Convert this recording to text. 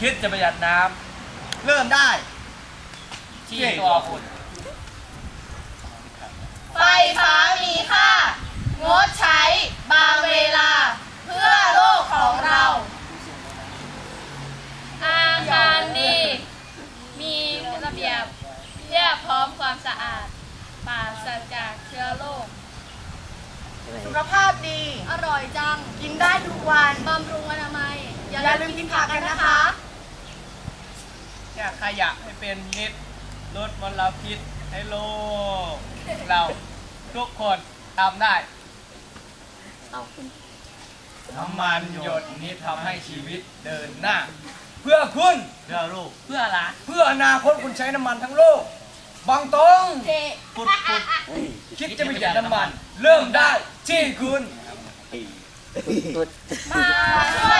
คิดจะประหยัดน้เริ่มได้ำที่ตัวคุณ ไฟฟ้ามีค่า งดใช้บางเวลา เพื่อโลกของเรา อาคารดี มีระเบียบเรียบพร้อมความสะอาดปราศจากเชื้อโรคสุขภาพดี อร่อยจัง กินได้ทุกวัน บำรุงอนามัย อย่าลืมกินผักกันนะคะ แยกขยะให้เป็นมิตรลดมลพิษให้โลกเราทุกคนทำได้น้ำมันหยดนี้ทำให้ชีวิตเดินหน้า เพื่อคุณเพื่อลูกเพื่ออะไรเพื่ออนาคตคุณใช้น้ำมันทั้งโลก บางตรงเทปุดปุดคิดจะประหยัดน้ำมัน เริ่มได้ที่คุณ มาช่วย